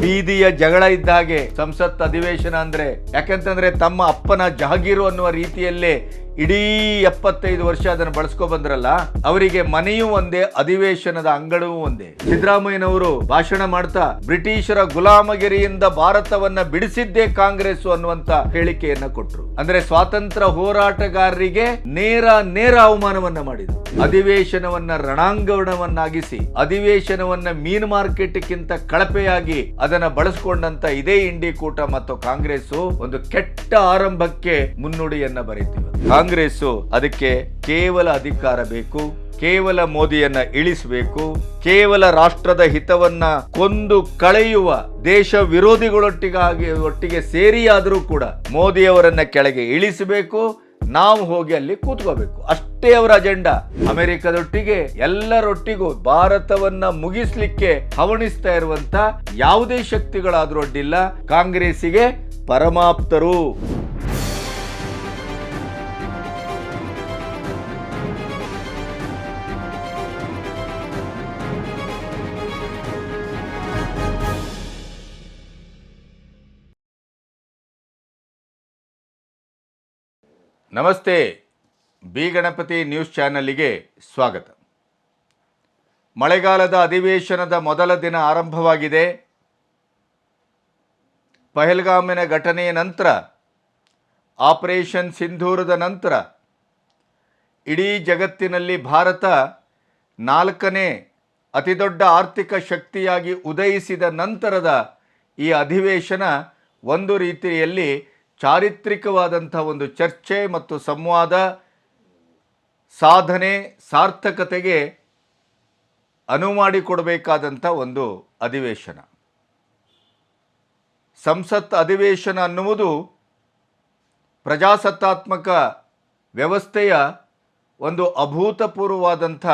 ಬೀದಿಯ ಜಗಳ ಇದ್ದ ಹಾಗೆ ಸಂಸತ್ ಅಧಿವೇಶನ ಅಂದ್ರೆ ಯಾಕೆಂತಂದ್ರೆ ತಮ್ಮ ಅಪ್ಪನ ಜಹಗೀರು ಅನ್ನುವ ರೀತಿಯಲ್ಲೇ ಇಡೀ ಎಪ್ಪತ್ತೈದು ವರ್ಷ ಅದನ್ನು ಬಳಸ್ಕೊ ಬಂದ್ರಲ್ಲ, ಅವರಿಗೆ ಮನೆಯೂ ಒಂದೇ, ಅಧಿವೇಶನದ ಅಂಗಳವೂ ಒಂದೇ. ಸಿದ್ದರಾಮಯ್ಯನವರು ಭಾಷಣ ಮಾಡ್ತಾ, ಬ್ರಿಟಿಷರ ಗುಲಾಮಗಿರಿಯಿಂದ ಭಾರತವನ್ನ ಬಿಡಿಸಿದ್ದೇ ಕಾಂಗ್ರೆಸ್ ಅನ್ನುವಂತ ಹೇಳಿಕೆಯನ್ನ ಕೊಟ್ಟರು ಅಂದ್ರೆ ಸ್ವಾತಂತ್ರ್ಯ ಹೋರಾಟಗಾರರಿಗೆ ನೇರ ನೇರ ಅವಮಾನವನ್ನ ಮಾಡಿದ್ರು. ಅಧಿವೇಶನವನ್ನ ರಣಾಂಗಣವನ್ನಾಗಿಸಿ, ಅಧಿವೇಶನವನ್ನ ಮೀನು ಮಾರ್ಕೆಟ್ಗಿಂತ ಕಳಪೆಯಾಗಿ ಅದನ್ನ ಬಳಸ್ಕೊಂಡಂತ ಇದೇ ಇಂಡಿ ಕೂಟ ಮತ್ತು ಕಾಂಗ್ರೆಸ್ ಒಂದು ಕೆಟ್ಟ ಆರಂಭಕ್ಕೆ ಮುನ್ನುಡಿಯನ್ನ ಬರೀತೀವಿ. ಕಾಂಗ್ರೆಸ್ ಅದಕ್ಕೆ ಕೇವಲ ಅಧಿಕಾರ ಬೇಕು, ಕೇವಲ ಮೋದಿಯನ್ನ ಇಳಿಸಬೇಕು, ಕೇವಲ ರಾಷ್ಟ್ರದ ಹಿತವನ್ನ ಕೊಂದು ಕಳೆಯುವ ದೇಶ ವಿರೋಧಿಗಳೊಟ್ಟಿಗಾಗಿ, ಒಟ್ಟಿಗೆ ಸೇರಿಯಾದರೂ ಕೂಡ ಮೋದಿಯವರನ್ನ ಕೆಳಗೆ ಇಳಿಸಬೇಕು, ನಾವು ಹೋಗಿ ಅಲ್ಲಿ ಕೂತ್ಕೋಬೇಕು. ಅಷ್ಟೇ ಅವರ ಅಜೆಂಡಾ. ಅಮೆರಿಕದೊಟ್ಟಿಗೆ ಎಲ್ಲರೊಟ್ಟಿಗೂ ಭಾರತವನ್ನ ಮುಗಿಸ್ಲಿಕ್ಕೆ ಹವಣಿಸ್ತಾ ಇರುವಂತ ಯಾವುದೇ ಶಕ್ತಿಗಳಾದ್ರೂ ಅಡ್ಡಿಲ್ಲ, ಕಾಂಗ್ರೆಸ್ಸಿಗೆ ಪರಮಾಪ್ತರು. ನಮಸ್ತೆ, ಬಿ ಗಣಪತಿ ನ್ಯೂಸ್ ಚಾನಲಿಗೆ ಸ್ವಾಗತ. ಮಳೆಗಾಲದ ಅಧಿವೇಶನದ ಮೊದಲ ದಿನ ಆರಂಭವಾಗಿದೆ. ಪಹಲ್ಗಾಮಿನ ಘಟನೆಯ ನಂತರ, ಆಪರೇಷನ್ ಸಿಂಧೂರದ ನಂತರ, ಇಡೀ ಜಗತ್ತಿನಲ್ಲಿ ಭಾರತ ನಾಲ್ಕನೇ ಅತಿದೊಡ್ಡ ಆರ್ಥಿಕ ಶಕ್ತಿಯಾಗಿ ಉದಯಿಸಿದ ನಂತರದ ಈ ಅಧಿವೇಶನ ಒಂದು ರೀತಿಯಲ್ಲಿ ಚಾರಿತ್ರಿಕವಾದಂಥ ಒಂದು ಚರ್ಚೆ ಮತ್ತು ಸಂವಾದ, ಸಾಧನೆ, ಸಾರ್ಥಕತೆಗೆ ಅನುವು ಮಾಡಿಕೊಡಬೇಕಾದಂಥ ಒಂದು ಅಧಿವೇಶನ. ಸಂಸತ್ ಅಧಿವೇಶನ ಅನ್ನುವುದು ಪ್ರಜಾಸತ್ತಾತ್ಮಕ ವ್ಯವಸ್ಥೆಯ ಒಂದು ಅಭೂತಪೂರ್ವವಾದಂಥ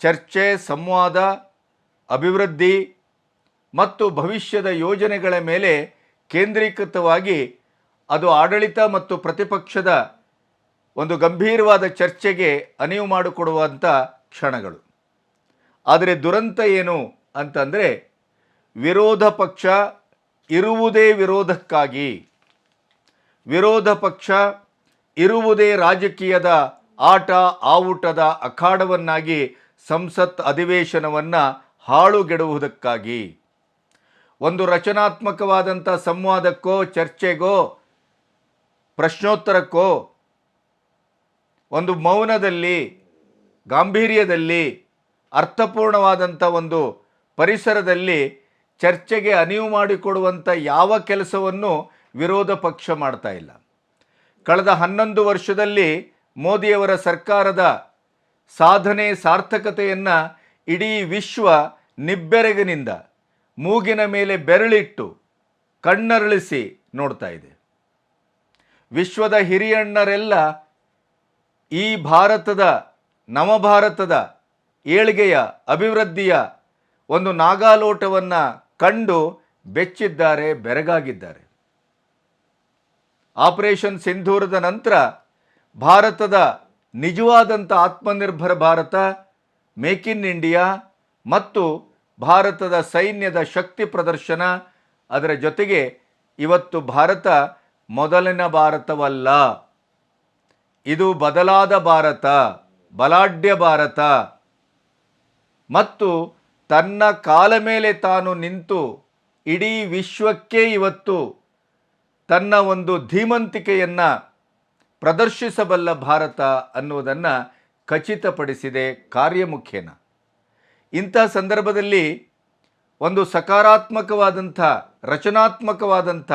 ಚರ್ಚೆ, ಸಂವಾದ, ಅಭಿವೃದ್ಧಿ ಮತ್ತು ಭವಿಷ್ಯದ ಯೋಜನೆಗಳ ಮೇಲೆ ಕೇಂದ್ರೀಕೃತವಾಗಿ ಅದು ಆಡಳಿತ ಮತ್ತು ಪ್ರತಿಪಕ್ಷದ ಒಂದು ಗಂಭೀರವಾದ ಚರ್ಚೆಗೆ ಅನಿವು ಮಾಡಿಕೊಡುವಂಥ ಕ್ಷಣಗಳು. ಆದರೆ ದುರಂತ ಏನು ಅಂತಂದರೆ ವಿರೋಧ ಪಕ್ಷ ಇರುವುದೇ ವಿರೋಧಕ್ಕಾಗಿ. ವಿರೋಧ ಪಕ್ಷ ಇರುವುದೇ ರಾಜಕೀಯದ ಆಟ, ಆವುಟದ ಅಖಾಡವನ್ನಾಗಿ ಸಂಸತ್ ಅಧಿವೇಶನವನ್ನು ಹಾಳುಗೆಡುವುದಕ್ಕಾಗಿ. ಒಂದು ರಚನಾತ್ಮಕವಾದಂಥ ಸಂವಾದಕ್ಕೋ, ಚರ್ಚೆಗೋ ಪ್ರಶ್ನೋತ್ತರಕ್ಕೋ, ಒಂದು ಮೌನದಲ್ಲಿ, ಗಾಂಭೀರ್ಯದಲ್ಲಿ, ಅರ್ಥಪೂರ್ಣವಾದಂಥ ಒಂದು ಪರಿಸರದಲ್ಲಿ ಚರ್ಚೆಗೆ ಅನಿವು ಮಾಡಿಕೊಡುವಂಥ ಯಾವ ಕೆಲಸವನ್ನು ವಿರೋಧ ಪಕ್ಷ ಮಾಡ್ತಾ ಇಲ್ಲ. ಕಳೆದ ಹನ್ನೊಂದು ವರ್ಷದಲ್ಲಿ ಮೋದಿಯವರ ಸರ್ಕಾರದ ಸಾಧನೆ ಸಾರ್ಥಕತೆಯನ್ನು ಇಡೀ ವಿಶ್ವ ನಿಬ್ಬೆರಗಿನಿಂದ ಮೂಗಿನ ಮೇಲೆ ಬೆರಳಿಟ್ಟು ಕಣ್ಣರಳಿಸಿ ನೋಡ್ತಾ ಇದೆ. ವಿಶ್ವದ ಹಿರಿಯಣ್ಣರೆಲ್ಲ ಈ ಭಾರತದ ನವಭಾರತದ ಏಳಿಗೆಯ, ಅಭಿವೃದ್ಧಿಯ ಒಂದು ನಾಗಾಲೋಟವನ್ನು ಕಂಡು ಬೆಚ್ಚಿದ್ದಾರೆ, ಬೆರಗಾಗಿದ್ದಾರೆ. ಆಪರೇಷನ್ ಸಿಂಧೂರದ ನಂತರ ಭಾರತದ ನಿಜವಾದಂಥ Atmanirbhar Bharat, make in India ಮತ್ತು ಭಾರತದ ಸೈನ್ಯದ ಶಕ್ತಿ ಪ್ರದರ್ಶನ, ಅದರ ಜೊತೆಗೆ ಇವತ್ತು ಭಾರತ ಮೊದಲಿನ ಭಾರತವಲ್ಲ. ಇದು ಬದಲಾದ ಭಾರತ, ಬಲಾಢ್ಯ ಭಾರತ. ಮತ್ತು ತನ್ನ ಕಾಲ ಮೇಲೆ ತಾನು ನಿಂತು ಇಡೀ ವಿಶ್ವಕ್ಕೆ ಇವತ್ತು ತನ್ನ ಒಂದು ಧೀಮಂತಿಕೆಯನ್ನು ಪ್ರದರ್ಶಿಸಬಲ್ಲ ಭಾರತ ಅನ್ನುವುದನ್ನು ಖಚಿತಪಡಿಸಿದೆ ಕಾರ್ಯಮುಖೇನ. ಇಂತಹ ಸಂದರ್ಭದಲ್ಲಿ ಒಂದು ಸಕಾರಾತ್ಮಕವಾದಂಥ, ರಚನಾತ್ಮಕವಾದಂಥ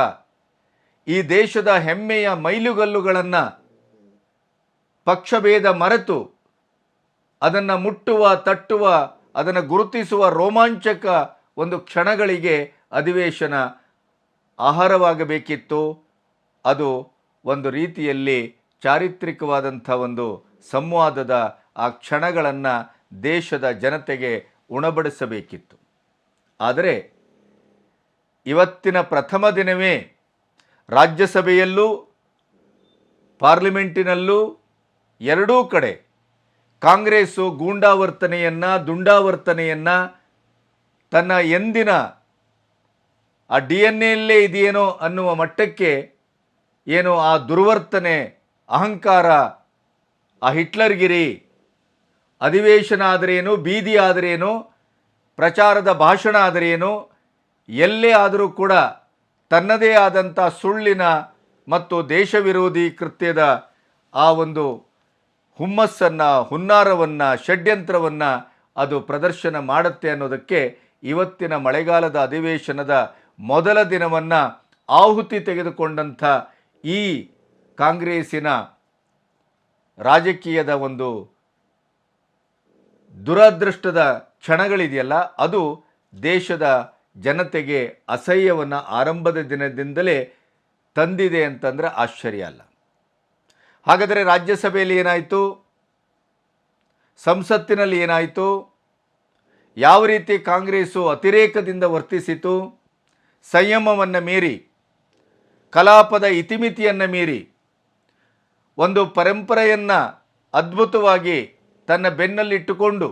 ಈ ದೇಶದ ಹೆಮ್ಮೆಯ ಮೈಲುಗಲ್ಲುಗಳನ್ನು ಪಕ್ಷಭೇದ ಮರೆತು ಅದನ್ನು ಮುಟ್ಟುವ, ತಟ್ಟುವ, ಅದನ್ನು ಗುರುತಿಸುವ ರೋಮಾಂಚಕ ಒಂದು ಕ್ಷಣಗಳಿಗೆ ಅಧಿವೇಶನ ಆಹಾರವಾಗಬೇಕಿತ್ತು. ಅದು ಒಂದು ರೀತಿಯಲ್ಲಿ ಚಾರಿತ್ರಿಕವಾದಂಥ ಒಂದು ಸಂವಾದದ ಆ ಕ್ಷಣಗಳನ್ನು ದೇಶದ ಜನತೆಗೆ ಉಣಬಡಿಸಬೇಕಿತ್ತು. ಆದರೆ ಇವತ್ತಿನ ಪ್ರಥಮ ದಿನವೇ ರಾಜ್ಯಸಭೆಯಲ್ಲೂ, ಪಾರ್ಲಿಮೆಂಟಿನಲ್ಲೂ ಎರಡೂ ಕಡೆ ಕಾಂಗ್ರೆಸ್ಸು ಗೂಂಡಾವರ್ತನೆಯನ್ನು, ದುಂಡಾವರ್ತನೆಯನ್ನು ತನ್ನ ಎಂದಿನ ಆ ಡಿ ಎನ್ ಎಲ್ಲೇ ಇದೆಯೇನೋ ಅನ್ನುವ ಮಟ್ಟಕ್ಕೆ ಏನು ಆ ದುರ್ವರ್ತನೆ, ಅಹಂಕಾರ, ಆ ಹಿಟ್ಲರ್ಗಿರಿ ಅಧಿವೇಶನ ಆದರೇನು, ಬೀದಿ ಆದರೇನು, ಪ್ರಚಾರದ ಭಾಷಣ ಆದರೇನು, ಎಲ್ಲೇ ಆದರೂ ಕೂಡ ತನ್ನದೇ ಆದಂಥ ಸುಳ್ಳಿನ ಮತ್ತು ದೇಶ ವಿರೋಧಿ ಕೃತ್ಯದ ಆ ಒಂದು ಹುಮ್ಮಸ್ಸನ್ನು, ಹುನ್ನಾರವನ್ನು, ಷಡ್ಯಂತ್ರವನ್ನು ಅದು ಪ್ರದರ್ಶನ ಮಾಡುತ್ತೆ ಅನ್ನೋದಕ್ಕೆ ಇವತ್ತಿನ ಮಳೆಗಾಲದ ಅಧಿವೇಶನದ ಮೊದಲ ದಿನವನ್ನು ಆಹುತಿ ತೆಗೆದುಕೊಂಡಂಥ ಈ ಕಾಂಗ್ರೆಸ್ಸಿನ ರಾಜಕೀಯದ ಒಂದು ದುರದೃಷ್ಟದ ಕ್ಷಣಗಳಿದೆಯಲ್ಲ, ಅದು ದೇಶದ ಜನತೆಗೆ ಅಸಹ್ಯವನ್ನು ಆರಂಭದ ದಿನದಿಂದಲೇ ತಂದಿದೆ ಅಂತಂದರೆ ಆಶ್ಚರ್ಯ ಅಲ್ಲ. ಹಾಗಾದರೆ ರಾಜ್ಯಸಭೆಯಲ್ಲಿ ಏನಾಯಿತು? ಸಂಸತ್ತಿನಲ್ಲಿ ಏನಾಯಿತು? ಯಾವ ರೀತಿ ಕಾಂಗ್ರೆಸ್ಸು ಅತಿರೇಕದಿಂದ ವರ್ತಿಸಿತು? ಸಂಯಮವನ್ನು ಮೀರಿ, ಕಲಾಪದ ಇತಿಮಿತಿಯನ್ನು ಮೀರಿ, ಒಂದು ಪರಂಪರೆಯನ್ನು ಅದ್ಭುತವಾಗಿ ತನ್ನ ಬೆನ್ನಲ್ಲಿಟ್ಟುಕೊಂಡು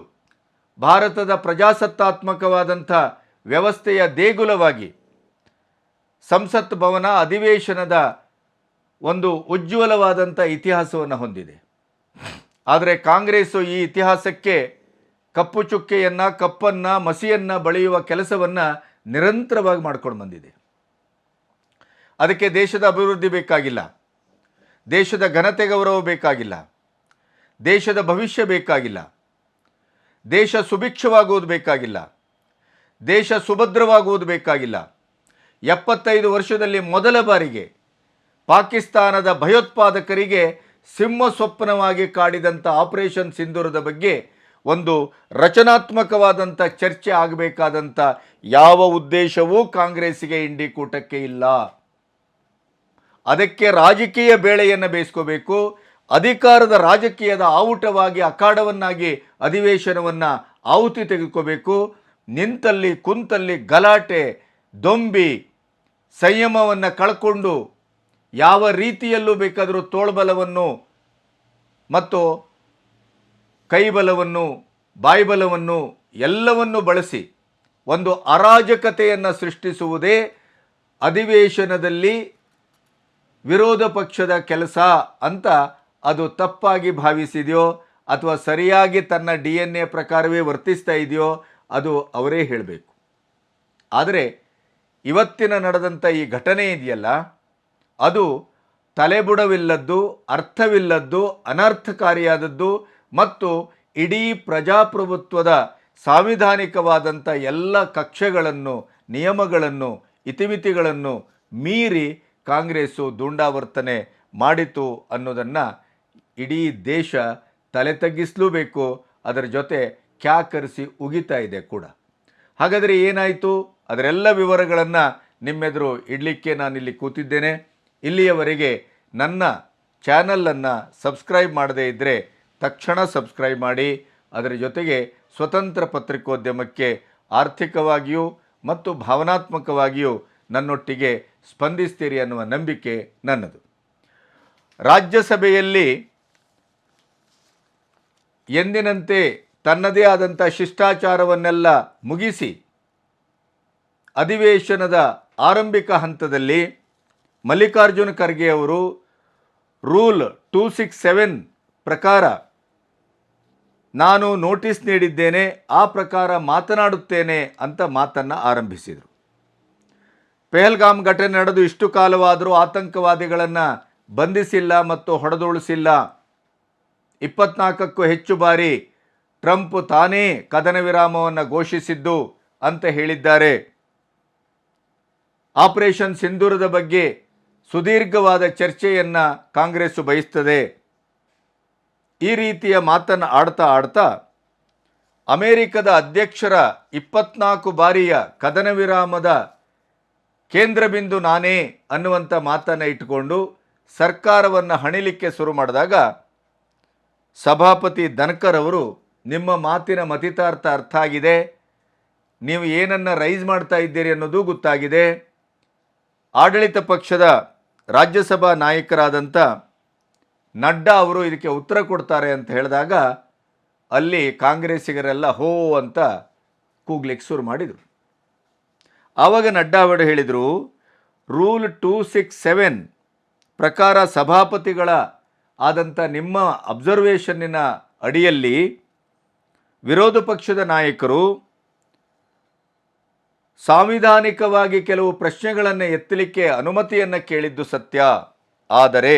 ಭಾರತದ ಪ್ರಜಾಸತ್ತಾತ್ಮಕವಾದಂಥ ವ್ಯವಸ್ಥೆಯ ದೇಗುಲವಾಗಿ ಸಂಸತ್ ಭವನ ಅಧಿವೇಶನದ ಒಂದು ಉಜ್ವಲವಾದಂಥ ಇತಿಹಾಸವನ್ನು ಹೊಂದಿದೆ. ಆದರೆ ಕಾಂಗ್ರೆಸ್ಸು ಈ ಇತಿಹಾಸಕ್ಕೆ ಕಪ್ಪು ಚುಕ್ಕೆಯನ್ನು, ಕಪ್ಪನ್ನು, ಮಸಿಯನ್ನು ಬಳಿಯುವ ಕೆಲಸವನ್ನು ನಿರಂತರವಾಗಿ ಮಾಡ್ಕೊಂಡು ಬಂದಿದೆ. ಅದಕ್ಕೆ ದೇಶದ ಅಭಿವೃದ್ಧಿ ಬೇಕಾಗಿಲ್ಲ. ದೇಶದ ಘನತೆ ಗೌರವ ಬೇಕಾಗಿಲ್ಲ. ದೇಶದ ಭವಿಷ್ಯ ಬೇಕಾಗಿಲ್ಲ. ದೇಶ ಸುಭಿಕ್ಷವಾಗುವುದು ಬೇಕಾಗಿಲ್ಲ. ದೇಶ ಸುಭದ್ರವಾಗುವುದು ಬೇಕಾಗಿಲ್ಲ. ಎಪ್ಪತ್ತೈದು ವರ್ಷದಲ್ಲಿ ಮೊದಲ ಬಾರಿಗೆ ಪಾಕಿಸ್ತಾನದ ಭಯೋತ್ಪಾದಕರಿಗೆ ಸಿಂಹ ಸ್ವಪ್ನವಾಗಿ ಕಾಡಿದಂಥ ಆಪರೇಷನ್ ಸಿಂಧೂರದ ಬಗ್ಗೆ ಒಂದು ರಚನಾತ್ಮಕವಾದಂಥ ಚರ್ಚೆ ಆಗಬೇಕಾದಂಥ ಯಾವ ಉದ್ದೇಶವೂ ಕಾಂಗ್ರೆಸ್ಸಿಗೆ ಇಂಡಿ ಕೂಟಕ್ಕೆ ಇಲ್ಲ. ಅದಕ್ಕೆ ರಾಜಕೀಯ ಬೇಳೆಯನ್ನು ಬೇಯಿಸ್ಕೋಬೇಕು, ಅಧಿಕಾರದ ರಾಜಕೀಯದ ಆವುಟವಾಗಿ ಅಖಾಡವನ್ನಾಗಿ ಅಧಿವೇಶನವನ್ನು ಆಹುತಿ ತೆಗೆದುಕೋಬೇಕು ನಿಂತಲ್ಲಿ ಕುಂತಲ್ಲಿ ಗಲಾಟೆ, ದೊಂಬಿ, ಸಂಯಮವನ್ನು ಕಳ್ಕೊಂಡು ಯಾವ ರೀತಿಯಲ್ಲೂ ಬೇಕಾದರೂ ತೋಳ್ಬಲವನ್ನು ಮತ್ತು ಕೈಬಲವನ್ನು, ಬಾಯಿಬಲವನ್ನು ಎಲ್ಲವನ್ನು ಬಳಸಿ ಒಂದು ಅರಾಜಕತೆಯನ್ನು ಸೃಷ್ಟಿಸುವುದೇ ಅಧಿವೇಶನದಲ್ಲಿ ವಿರೋಧ ಪಕ್ಷದ ಕೆಲಸ ಅಂತ ಅದು ತಪ್ಪಾಗಿ ಭಾವಿಸಿದೆಯೋ ಅಥವಾ ಸರಿಯಾಗಿ ತನ್ನ ಡಿ ಎನ್ ಎ ಪ್ರಕಾರವೇ ವರ್ತಿಸ್ತಾ ಇದೆಯೋ ಅದು ಅವರೇ ಹೇಳಬೇಕು. ಆದರೆ ಇವತ್ತಿನ ನಡೆದಂಥ ಈ ಘಟನೆ ಇದೆಯಲ್ಲ, ಅದು ತಲೆಬುಡವಿಲ್ಲದ್ದು, ಅರ್ಥವಿಲ್ಲದ್ದು, ಅನರ್ಥಕಾರಿಯಾದದ್ದು ಮತ್ತು ಇಡೀ ಪ್ರಜಾಪ್ರಭುತ್ವದ ಸಾಂವಿಧಾನಿಕವಾದಂಥ ಎಲ್ಲ ಕಕ್ಷೆಗಳನ್ನು, ನಿಯಮಗಳನ್ನು, ಇತಿಮಿತಿಗಳನ್ನು ಮೀರಿ ಕಾಂಗ್ರೆಸ್ಸು ದುಂಡಾವರ್ತನೆ ಮಾಡಿತು ಅನ್ನೋದನ್ನು ಇಡೀ ದೇಶ ತಲೆ ತಗ್ಗಿಸಲೂಬೇಕು. ಅದರ ಜೊತೆ ಕ್ಯಾಕರಿಸಿ ಉಗಿತಾ ಇದೆ ಕೂಡ. ಹಾಗಾದರೆ ಏನಾಯಿತು? ಅದರೆಲ್ಲ ವಿವರಗಳನ್ನು ನಿಮ್ಮೆದುರು ಇಡಲಿಕ್ಕೆ ನಾನಿಲ್ಲಿ ಕೂತಿದ್ದೇನೆ. ಇಲ್ಲಿಯವರೆಗೆ ನನ್ನ ಚಾನಲನ್ನು ಸಬ್ಸ್ಕ್ರೈಬ್ ಮಾಡದೇ ಇದ್ದರೆ ತಕ್ಷಣ ಸಬ್ಸ್ಕ್ರೈಬ್ ಮಾಡಿ. ಅದರ ಜೊತೆಗೆ ಸ್ವತಂತ್ರ ಪತ್ರಿಕೋದ್ಯಮಕ್ಕೆ ಆರ್ಥಿಕವಾಗಿಯೂ ಮತ್ತು ಭಾವನಾತ್ಮಕವಾಗಿಯೂ ನನ್ನೊಟ್ಟಿಗೆ ಸ್ಪಂದಿಸ್ತೀರಿ ಅನ್ನುವ ನಂಬಿಕೆ ನನ್ನದು. ರಾಜ್ಯಸಭೆಯಲ್ಲಿ ಎಂದಿನಂತೆ ತನ್ನದೇ ಆದಂಥ ಶಿಷ್ಟಾಚಾರವನ್ನೆಲ್ಲ ಮುಗಿಸಿ ಅಧಿವೇಶನದ ಆರಂಭಿಕ ಹಂತದಲ್ಲಿ ಮಲ್ಲಿಕಾರ್ಜುನ ಖರ್ಗೆ ಅವರು ರೂಲ್ ಟೂ ಸಿಕ್ಸ್ ಸೆವೆನ್ ಪ್ರಕಾರ, ನಾನು ನೋಟಿಸ್ ನೀಡಿದ್ದೇನೆ, ಆ ಪ್ರಕಾರ ಮಾತನಾಡುತ್ತೇನೆ ಅಂತ ಮಾತನ್ನು ಆರಂಭಿಸಿದರು. ಪೆಹಲ್ಗಾಮ್ ಘಟನೆ ನಡೆದು ಇಷ್ಟು ಕಾಲವಾದರೂ ಆತಂಕವಾದಿಗಳನ್ನು ಬಂಧಿಸಿಲ್ಲ ಮತ್ತು ಹೊಡೆದುಳಿಸಿಲ್ಲ ಇಪ್ಪತ್ನಾಲ್ಕಕ್ಕೂ ಹೆಚ್ಚು ಬಾರಿ ಟ್ರಂಪ್ ತಾನೇ ಕದನ ವಿರಾಮವನ್ನು ಘೋಷಿಸಿದ್ದು ಅಂತ ಹೇಳಿದ್ದಾರೆ. ಆಪರೇಷನ್ ಸಿಂಧೂರದ ಬಗ್ಗೆ ಸುದೀರ್ಘವಾದ ಚರ್ಚೆಯನ್ನು ಕಾಂಗ್ರೆಸ್ಸು ಬಯಸ್ತದೆ. ಈ ರೀತಿಯ ಮಾತನ್ನು ಆಡ್ತಾ ಆಡ್ತಾ ಅಮೇರಿಕದ ಅಧ್ಯಕ್ಷರ ಇಪ್ಪತ್ನಾಲ್ಕು ಬಾರಿಯ ಕದನ ವಿರಾಮದ ಕೇಂದ್ರ ಬಿಂದು ನಾನೇ ಅನ್ನುವಂಥ ಮಾತನ್ನು ಇಟ್ಟುಕೊಂಡು ಸರ್ಕಾರವನ್ನು ಹಣಿಲಿಕ್ಕೆ ಶುರು ಮಾಡಿದಾಗ ಸಭಾಪತಿ ದನಕರ್ ಅವರು ನಿಮ್ಮ ಮಾತಿನ ಮತಿತಾರ್ಥ ಅರ್ಥ ಆಗಿದೆ. ನೀವು ಏನನ್ನು ರೈಸ್ ಮಾಡ್ತಾ ಇದ್ದೀರಿ ಅನ್ನೋದು ಗೊತ್ತಾಗಿದೆ. ಆಡಳಿತ ಪಕ್ಷದ ರಾಜ್ಯಸಭಾ ನಾಯಕರಾದಂಥ ನಡ್ಡಾ ಅವರು ಇದಕ್ಕೆ ಉತ್ತರ ಕೊಡ್ತಾರೆ ಅಂತ ಹೇಳಿದಾಗ ಅಲ್ಲಿ ಕಾಂಗ್ರೆಸ್ಸಿಗರೆಲ್ಲ ಹೋ ಅಂತ ಕೂಗ್ಲಿಕ್ಕೆ ಶುರು ಮಾಡಿದರು. ಆವಾಗ ನಡ್ಡಾ ಅವರು ಹೇಳಿದರು, ರೂಲ್ ಟೂ ಸಿಕ್ಸ್ ಸೆವೆನ್ ಪ್ರಕಾರ ಸಭಾಪತಿಗಳ ಆದಂಥ ನಿಮ್ಮ ಅಬ್ಸರ್ವೇಷನ್ನಿನ ಅಡಿಯಲ್ಲಿ ವಿರೋಧ ಪಕ್ಷದ ನಾಯಕರು ಸಾಂವಿಧಾನಿಕವಾಗಿ ಕೆಲವು ಪ್ರಶ್ನೆಗಳನ್ನು ಎತ್ತಲಿಕ್ಕೆ ಅನುಮತಿಯನ್ನು ಕೇಳಿದ್ದು ಸತ್ಯ. ಆದರೆ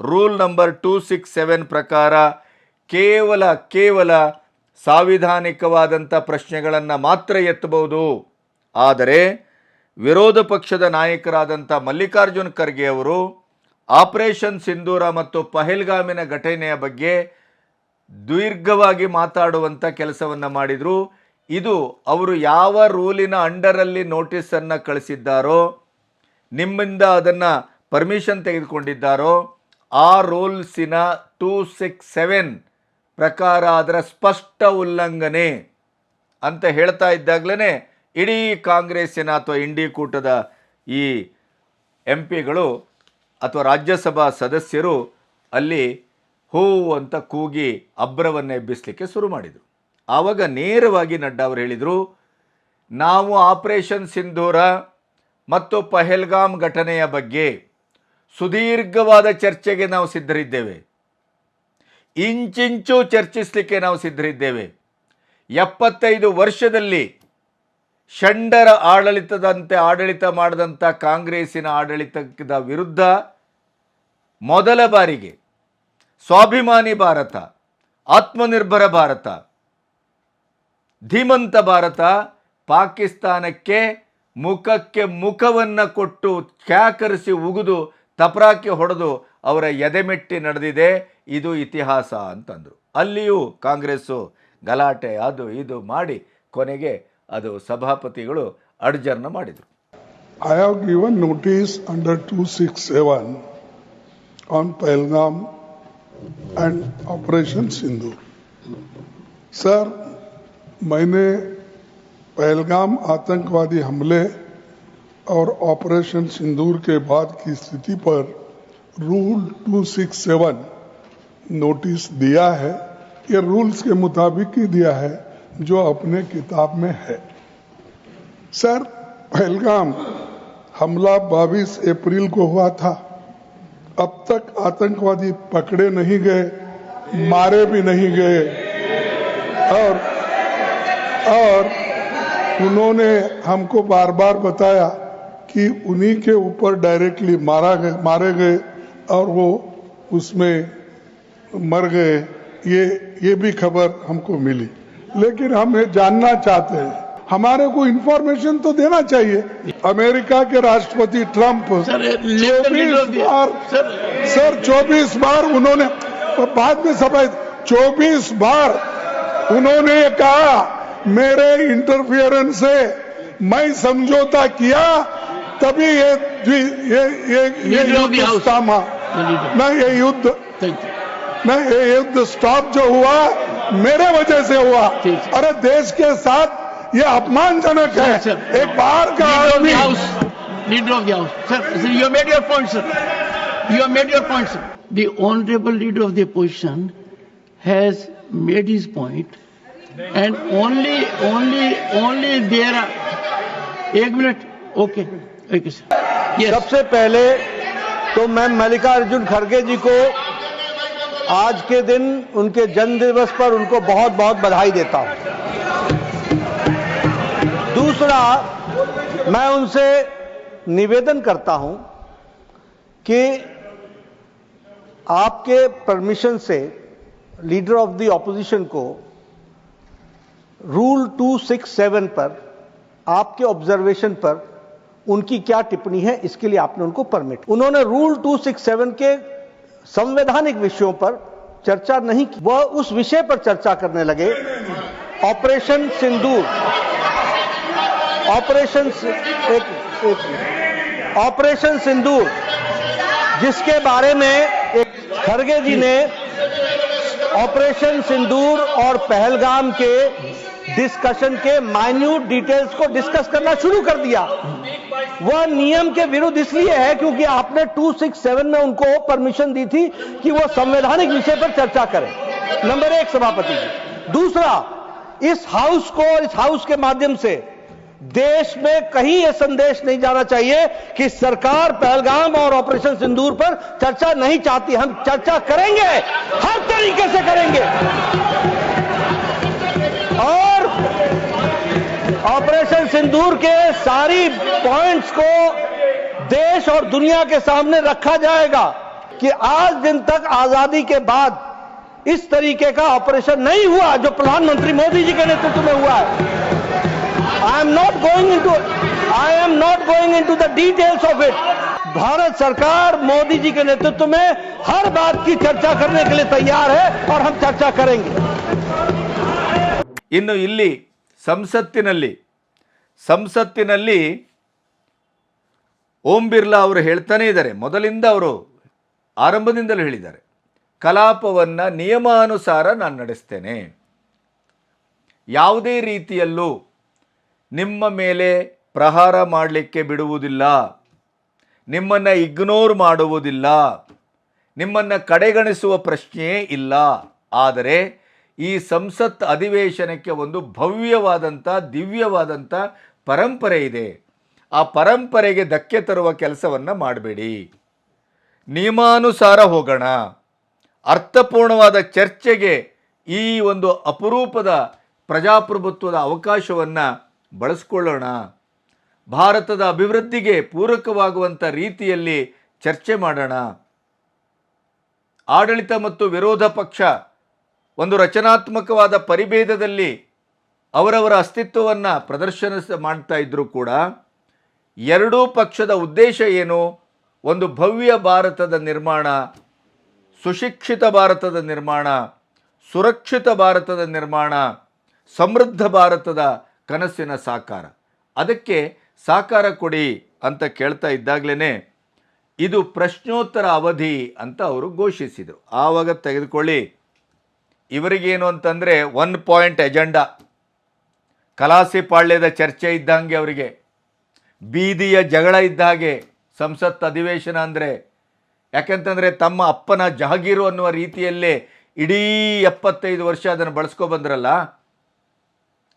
rule number two six seven ಪ್ರಕಾರ ಕೇವಲ ಕೇವಲ ಸಾಂವಿಧಾನಿಕವಾದಂಥ ಪ್ರಶ್ನೆಗಳನ್ನು ಮಾತ್ರ ಎತ್ತಬಹುದು. ಆದರೆ ವಿರೋಧ ಪಕ್ಷದ ನಾಯಕರಾದಂಥ ಮಲ್ಲಿಕಾರ್ಜುನ್ ಖರ್ಗೆ ಅವರು ಆಪರೇಷನ್ ಸಿಂಧೂರ ಮತ್ತು ಪಹಲ್ಗಾಮಿನ ಘಟನೆಯ ಬಗ್ಗೆ ದೀರ್ಘವಾಗಿ ಮಾತಾಡುವಂಥ ಕೆಲಸವನ್ನು ಮಾಡಿದರು. ಇದು ಅವರು ಯಾವ ರೂಲಿನ ಅಂಡರಲ್ಲಿ ನೋಟಿಸನ್ನು ಕಳಿಸಿದ್ದಾರೋ, ನಿಮ್ಮಿಂದ ಅದನ್ನು ಪರ್ಮಿಷನ್ ತೆಗೆದುಕೊಂಡಿದ್ದಾರೋ, ಆ ರೂಲ್ಸಿನ ಟೂ ಸಿಕ್ಸ್ ಸೆವೆನ್ ಪ್ರಕಾರ ಅದರ ಸ್ಪಷ್ಟ ಉಲ್ಲಂಘನೆ ಅಂತ ಹೇಳ್ತಾ ಇದ್ದಾಗಲೇ ಇಡೀ ಕಾಂಗ್ರೆಸ್ಸಿನ ಅಥವಾ ಇಂಡಿ ಕೂಟದ ಈ ಎಂ ಪಿಗಳು ಅಥವಾ ರಾಜ್ಯಸಭಾ ಸದಸ್ಯರು ಅಲ್ಲಿ ಹೂ ಅಂತ ಕೂಗಿ ಅಬ್ರವನ್ನು ಎಬ್ಬಿಸಲಿಕ್ಕೆ ಶುರು ಮಾಡಿದರು. ಆವಾಗ ನೇರವಾಗಿ ನಡ್ಡ ಅವರು ಹೇಳಿದರು, ನಾವು ಆಪರೇಷನ್ ಸಿಂಧೂರ ಮತ್ತು ಪಹೆಲ್ಗಾಮ್ ಘಟನೆಯ ಬಗ್ಗೆ ಸುದೀರ್ಘವಾದ ಚರ್ಚೆಗೆ ನಾವು ಸಿದ್ಧರಿದ್ದೇವೆ. ಇಂಚಿಂಚು ಚರ್ಚಿಸಲಿಕ್ಕೆ ನಾವು ಸಿದ್ಧರಿದ್ದೇವೆ. ಎಪ್ಪತ್ತೈದು ವರ್ಷದಲ್ಲಿ ಷಂಡರ ಆಡಳಿತದಂತೆ ಆಡಳಿತ ಮಾಡಿದಂಥ ಕಾಂಗ್ರೆಸ್ಸಿನ ಆಡಳಿತದ ವಿರುದ್ಧ ಮೊದಲ ಬಾರಿಗೆ ಸ್ವಾಭಿಮಾನಿ ಭಾರತ, ಆತ್ಮನಿರ್ಭರ ಭಾರತ, ಧೀಮಂತ ಭಾರತ ಪಾಕಿಸ್ತಾನಕ್ಕೆ ಮುಖಕ್ಕೆ ಮುಖವನ್ನು ಕೊಟ್ಟು ಕ್ಯಾಕರಿಸಿ ಉಗಿದು ತಪರಾಕಿ ಹೊಡೆದು ಅವರ ಎದೆಮೆಟ್ಟಿ ನಡೆದಿದೆ, ಇದು ಇತಿಹಾಸ ಅಂತಂದರು. ಅಲ್ಲಿಯೂ ಕಾಂಗ್ರೆಸ್ಸು ಗಲಾಟೆ ಅದು ಇದು ಮಾಡಿ ಕೊನೆಗೆ ಅದು ಸಭಾಪತಿಗಳು ಅಡ್ಜರ್ನ ಮಾಡಿದರು. I have given notice under 267 on Pahalgam and Operation Sindhu. Sir मैंने पहलगाम आतंकवादी हमले और ऑपरेशन सिंदूर के बाद की स्थिति पर रूल 267 नोटिस दिया है। ये रूल्स के मुताबिक ही दिया है, जो अपने किताब में है। सर पहलगाम हमला 22 अप्रैल को हुआ था। अब तक आतंकवादी पकड़े नहीं गए, मारे भी नहीं गए। और और उन्होंने हमको बार बार बताया कि उन्हीं के ऊपर डायरेक्टली मारा गए, मारे गए और वो उसमें मर गए। ये ये भी खबर हमको मिली। लेकिन हम ये जानना चाहते हैं हमारे को इंफॉर्मेशन तो देना चाहिए। अमेरिका के राष्ट्रपति ट्रंप चौबीस बार सर। चौबीस बार उन्होंने बाद में सफ़ाई चौबीस बार उन्होंने कहा मेरे इंटरफियरेंस से मैं समझौता किया तभी ये ये ये ये युद्ध न ये युद्ध. न ये युद्ध स्टॉप जो हुआ मेरे वजह से हुआ। अरे देश के साथ यह अपमानजनक है। एक बार का the house leader of the house sir sir you made your point sir you made your point sir the honourable leader of the opposition has made his point and only only only there एक minute okay okay sir सबसे पहले तो मैं मल्लिका अर्जुन खड़गे जी को आज के दिन उनके जन्मदिवस पर उनको बहुत बहुत बधाई देता हूँ। दूसरा, मैं उनसे निवेदन करता हूँ कि आपके परमिशन से लीडर ऑफ़ द ऑपोजिशन को रूल 267 पर, आपके ऑब्जर्वेशन पर उनकी क्या टिप्पणी है, इसके लिए आपने उनको परमिट उन्होंने रूल 267 के संवैधानिक विषयों पर चर्चा नहीं की। वह उस विषय पर चर्चा करने लगे। ऑपरेशन सिंदूर। ऑपरेशन एक, ऑपरेशन सिंदूर जिसके बारे में एक खड़गे जी ने ऑपरेशन सिंदूर और पहलगाम के डिस्कशन के माइन्यूट डिटेल्स को डिस्कस करना शुरू कर दिया। वह नियम के विरुद्ध इसलिए है क्योंकि आपने 267 में उनको परमिशन दी थी कि वो संवैधानिक विषय पर चर्चा करें। नंबर एक सभापति जी। दूसरा इस हाउस को इस हाउस के माध्यम से देश में कहीं यह संदेश नहीं जाना चाहिए कि सरकार पहलगाम और ऑपरेशन सिंदूर पर चर्चा नहीं चाहती। हम चर्चा करेंगे, हर तरीके से करेंगे। और ऑपरेशन सिंदूर के सारी पॉइंट्स को देश और दुनिया के सामने रखा जाएगा कि आज दिन तक आज़ादी के बाद इस तरीके का ऑपरेशन नहीं हुआ जो प्रधानमंत्री मोदी जी के नेतृत्व में हुआ है। I am not going into I am not going into the details of it Bharat सरकार मोदी जी के नेतृत्व में हर बात की चर्चा करने के लिए तैयार है और हम चर्चा करेंगे ಇನ್ನು ಇಲ್ಲಿ ಸಂಸತ್ತಿನಲ್ಲಿ ಸಂಸತ್ತಿನಲ್ಲಿ ಓಂ ಬಿರ್ಲಾ ಅವರು ಹೇಳ್ತಾನೇ ಇದ್ದಾರೆ ಮೊದಲಿಂದ ಅವರು ಆರಂಭದಿಂದಲೂ ಹೇಳಿದ್ದಾರೆ ಕಲಾಪವನ್ನು ನಿಯಮಾನುಸಾರ ನಾನು ನಡೆಸ್ತೇನೆ ಯಾವುದೇ ರೀತಿಯಲ್ಲೂ ನಿಮ್ಮ ಮೇಲೆ ಪ್ರಹಾರ ಮಾಡಲಿಕ್ಕೆ ಬಿಡುವುದಿಲ್ಲ. ನಿಮ್ಮನ್ನು ಇಗ್ನೋರ್ ಮಾಡುವುದಿಲ್ಲ. ನಿಮ್ಮನ್ನು ಕಡೆಗಣಿಸುವ ಪ್ರಶ್ನೆಯೇ ಇಲ್ಲ. ಆದರೆ ಈ ಸಂಸತ್ ಅಧಿವೇಶನಕ್ಕೆ ಒಂದು ಭವ್ಯವಾದಂಥ, ದಿವ್ಯವಾದಂಥ ಪರಂಪರೆ ಇದೆ. ಆ ಪರಂಪರೆಗೆ ಧಕ್ಕೆ ತರುವ ಕೆಲಸವನ್ನು ಮಾಡಬೇಡಿ. ನಿಯಮಾನುಸಾರ ಹೋಗೋಣ. ಅರ್ಥಪೂರ್ಣವಾದ ಚರ್ಚೆಗೆ ಈ ಒಂದು ಅಪರೂಪದ ಪ್ರಜಾಪ್ರಭುತ್ವದ ಅವಕಾಶವನ್ನು ಬಳಸ್ಕೊಳ್ಳೋಣ. ಭಾರತದ ಅಭಿವೃದ್ಧಿಗೆ ಪೂರಕವಾಗುವಂಥ ರೀತಿಯಲ್ಲಿ ಚರ್ಚೆ ಮಾಡೋಣ. ಆಡಳಿತ ಮತ್ತು ವಿರೋಧ ಪಕ್ಷ ಒಂದು ರಚನಾತ್ಮಕವಾದ ಪರಿಭೇದದಲ್ಲಿ ಅವರವರ ಅಸ್ತಿತ್ವವನ್ನು ಪ್ರದರ್ಶನ ಮಾಡ್ತಾ ಇದ್ದರೂ ಕೂಡ ಎರಡೂ ಪಕ್ಷದ ಉದ್ದೇಶ ಏನು? ಒಂದು ಭವ್ಯ ಭಾರತದ ನಿರ್ಮಾಣ, ಸುಶಿಕ್ಷಿತ ಭಾರತದ ನಿರ್ಮಾಣ, ಸುರಕ್ಷಿತ ಭಾರತದ ನಿರ್ಮಾಣ, ಸಮೃದ್ಧ ಭಾರತದ ಕನಸಿನ ಸಾಕಾರ. ಅದಕ್ಕೆ ಸಾಕಾರ ಕೊಡಿ ಅಂತ ಕೇಳ್ತಾ ಇದ್ದಾಗಲೇ ಇದು ಪ್ರಶ್ನೋತ್ತರ ಅವಧಿ ಅಂತ ಅವರು ಘೋಷಿಸಿದರು. ಆವಾಗ ತೆಗೆದುಕೊಳ್ಳಿ. ಇವರಿಗೇನು ಅಂತಂದರೆ ಒನ್ ಪಾಯಿಂಟ್ ಎಜೆಂಡಾ ಕಲಾಸಿ ಪಾಳ್ಯದ ಚರ್ಚೆ ಇದ್ದಂಗೆ ಅವರಿಗೆ. ಬೀದಿಯ ಜಗಳ ಇದ್ದ ಹಾಗೆ ಸಂಸತ್ ಅಧಿವೇಶನ ಅಂದರೆ. ಯಾಕೆಂತಂದರೆ ತಮ್ಮ ಅಪ್ಪನ ಜಹಗೀರು ಅನ್ನುವ ರೀತಿಯಲ್ಲೇ ಇಡೀ ಎಪ್ಪತ್ತೈದು ವರ್ಷ ಅದನ್ನು ಬಳಸ್ಕೊ ಬಂದ್ರಲ್ಲ.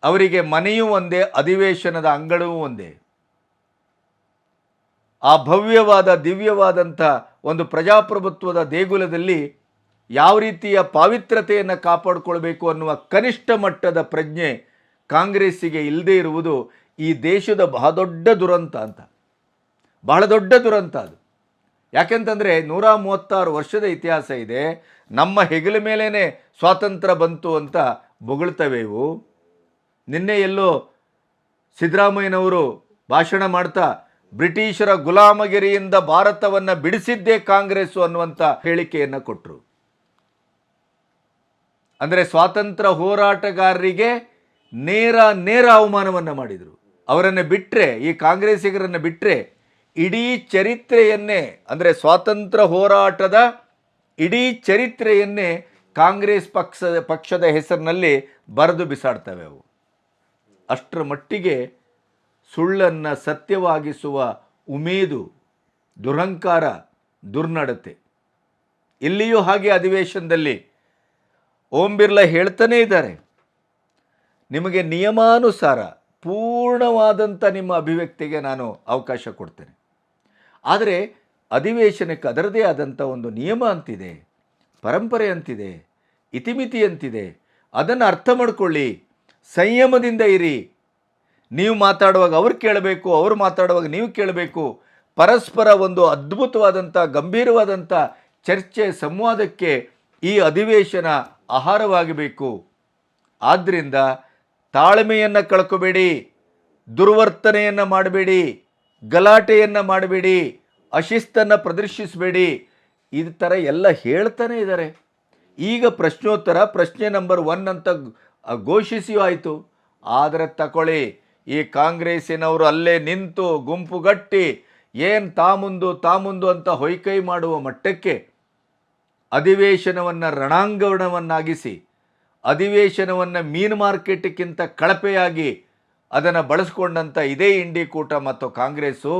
ಅವರಿಗೆ ಮನೆಯೂ ಒಂದೇ, ಅಧಿವೇಶನದ ಅಂಗಳವೂ ಒಂದೇ. ಆ ಭವ್ಯವಾದ, ದಿವ್ಯವಾದಂಥ ಒಂದು ಪ್ರಜಾಪ್ರಭುತ್ವದ ದೇಗುಲದಲ್ಲಿ ಯಾವ ರೀತಿಯ ಪಾವಿತ್ರತೆಯನ್ನು ಕಾಪಾಡಿಕೊಳ್ಬೇಕು ಅನ್ನುವ ಕನಿಷ್ಠ ಮಟ್ಟದ ಪ್ರಜ್ಞೆ ಕಾಂಗ್ರೆಸ್ಸಿಗೆ ಇಲ್ಲದೇ ಇರುವುದು ಈ ದೇಶದ ಬಹಳ ದೊಡ್ಡ ದುರಂತ ಅಂತ. ಬಹಳ ದೊಡ್ಡ ದುರಂತ ಅದು. ಯಾಕೆಂತಂದರೆ ನೂರ ಮೂವತ್ತಾರು ವರ್ಷದ ಇತಿಹಾಸ ಇದೆ, ನಮ್ಮ ಹೆಗಲ ಮೇಲೇ ಸ್ವಾತಂತ್ರ್ಯ ಬಂತು ಅಂತ ಬೊಗಳ್ತವೆ ಇವು. ನಿನ್ನೆ ಎಲ್ಲೋ ಸಿದ್ದರಾಮಯ್ಯನವರು ಭಾಷಣ ಮಾಡ್ತಾ ಬ್ರಿಟಿಷರ ಗುಲಾಮಗಿರಿಯಿಂದ ಭಾರತವನ್ನು ಬಿಡಿಸಿದ್ದೇ ಕಾಂಗ್ರೆಸ್ಸು ಅನ್ನುವಂಥ ಹೇಳಿಕೆಯನ್ನು ಕೊಟ್ಟರು ಅಂದರೆ ಸ್ವಾತಂತ್ರ್ಯ ಹೋರಾಟಗಾರರಿಗೆ ನೇರ ನೇರ ಅವಮಾನವನ್ನು ಮಾಡಿದರು. ಅವರನ್ನು ಬಿಟ್ಟರೆ ಈ ಕಾಂಗ್ರೆಸ್ಸಿಗರನ್ನು ಬಿಟ್ಟರೆ ಇಡೀ ಚರಿತ್ರೆಯನ್ನೇ, ಅಂದರೆ ಸ್ವಾತಂತ್ರ್ಯ ಹೋರಾಟದ ಇಡೀ ಚರಿತ್ರೆಯನ್ನೇ ಕಾಂಗ್ರೆಸ್ ಪಕ್ಷ ಪಕ್ಷದ ಹೆಸರಿನಲ್ಲಿ ಬರೆದು ಬಿಸಾಡ್ತವೆ ಅವು. ಅಷ್ಟರ ಮಟ್ಟಿಗೆ ಸುಳ್ಳನ್ನು ಸತ್ಯವಾಗಿಸುವ ಉಮೇದು, ದುರಹಂಕಾರ ದುರ್ನಡತೆ. ಇಲ್ಲಿಯೂ ಹಾಗೆ ಅಧಿವೇಶನದಲ್ಲಿ ಓಂ ಬಿರ್ಲಾ ಹೇಳ್ತಾನೇ ಇದ್ದಾರೆ. ನಿಮಗೆ ನಿಯಮಾನುಸಾರ ಪೂರ್ಣವಾದಂಥ ನಿಮ್ಮ ಅಭಿವ್ಯಕ್ತಿಗೆ ನಾನು ಅವಕಾಶ ಕೊಡ್ತೇನೆ. ಆದರೆ ಅಧಿವೇಶನಕ್ಕೆ ಅದರದೇ ಆದಂಥ ಒಂದು ನಿಯಮ ಅಂತಿದೆ, ಪರಂಪರೆ ಅಂತಿದೆ, ಇತಿಮಿತಿ ಅಂತಿದೆ. ಅದನ್ನು ಅರ್ಥ ಮಾಡ್ಕೊಳ್ಳಿ. ಸಂಯಮದಿಂದ ಇರಿ. ನೀವು ಮಾತಾಡುವಾಗ ಅವ್ರು ಕೇಳಬೇಕು, ಅವರು ಮಾತಾಡುವಾಗ ನೀವು ಕೇಳಬೇಕು. ಪರಸ್ಪರ ಒಂದು ಅದ್ಭುತವಾದಂಥ, ಗಂಭೀರವಾದಂಥ ಚರ್ಚೆ, ಸಂವಾದಕ್ಕೆ ಈ ಅಧಿವೇಶನ ಆಹಾರವಾಗಬೇಕು. ಆದ್ದರಿಂದ ತಾಳ್ಮೆಯನ್ನು ಕಳ್ಕೋಬೇಡಿ, ದುರ್ವರ್ತನೆಯನ್ನು ಮಾಡಬೇಡಿ, ಗಲಾಟೆಯನ್ನು ಮಾಡಬೇಡಿ, ಅಶಿಸ್ತನ್ನು ಪ್ರದರ್ಶಿಸಬೇಡಿ. ಈ ಥರ ಎಲ್ಲ ಹೇಳ್ತಾನೆ ಇದ್ದಾರೆ. ಈಗ ಪ್ರಶ್ನೋತ್ತರ ಪ್ರಶ್ನೆ ನಂಬರ್ ಒನ್ ಅಂತ ಘೋಷಿಸಿಯೂ ಆಯಿತು. ಆದರೆ ತಕೊಳ್ಳಿ ಈ ಕಾಂಗ್ರೆಸ್ಸಿನವರು ಅಲ್ಲೇ ನಿಂತು ಗುಂಪುಗಟ್ಟಿ ಏನು ತಾಮುಂದು ತಾಮುಂದು ಅಂತ ಹೊಯ್ಕೈ ಮಾಡುವ ಮಟ್ಟಕ್ಕೆ ಅಧಿವೇಶನವನ್ನು ರಣಾಂಗಣವನ್ನಾಗಿಸಿ, ಅಧಿವೇಶನವನ್ನು ಮೀನು ಮಾರ್ಕೆಟ್ಗಿಂತ ಕಳಪೆಯಾಗಿ ಅದನ್ನು ಬಳಸ್ಕೊಂಡಂಥ ಇದೇ ಇಂಡಿ ಕೂಟ ಮತ್ತು ಕಾಂಗ್ರೆಸ್ಸು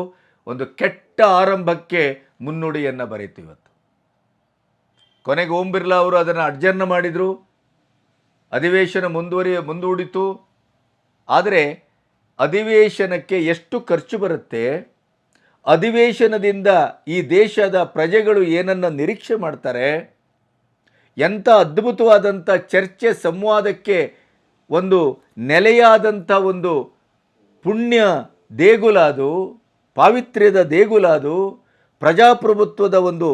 ಒಂದು ಕೆಟ್ಟ ಆರಂಭಕ್ಕೆ ಮುನ್ನುಡಿಯನ್ನು ಬರೀತು ಇವತ್ತು. ಕೊನೆಗೆ ಓಂ ಬಿರ್ಲಾ ಅವರು ಅದನ್ನು ಅಡ್ಜರ್ನ ಮಾಡಿದರು. ಅಧಿವೇಶನ ಮುಂದುವರಿ ಮುಂದೂಡಿತು. ಆದರೆ ಅಧಿವೇಶನಕ್ಕೆ ಎಷ್ಟು ಖರ್ಚು ಬರುತ್ತೆ? ಅಧಿವೇಶನದಿಂದ ಈ ದೇಶದ ಪ್ರಜೆಗಳು ಏನನ್ನು ನಿರೀಕ್ಷೆ ಮಾಡ್ತಾರೆ? ಎಂಥ ಅದ್ಭುತವಾದಂಥ ಚರ್ಚೆ ಸಂವಾದಕ್ಕೆ ಒಂದು ನೆಲೆಯಾದಂಥ ಒಂದು ಪುಣ್ಯ ದೇಗುಲ ಅದು, ಪಾವಿತ್ರ್ಯದ ದೇಗುಲ ಅದು, ಪ್ರಜಾಪ್ರಭುತ್ವದ ಒಂದು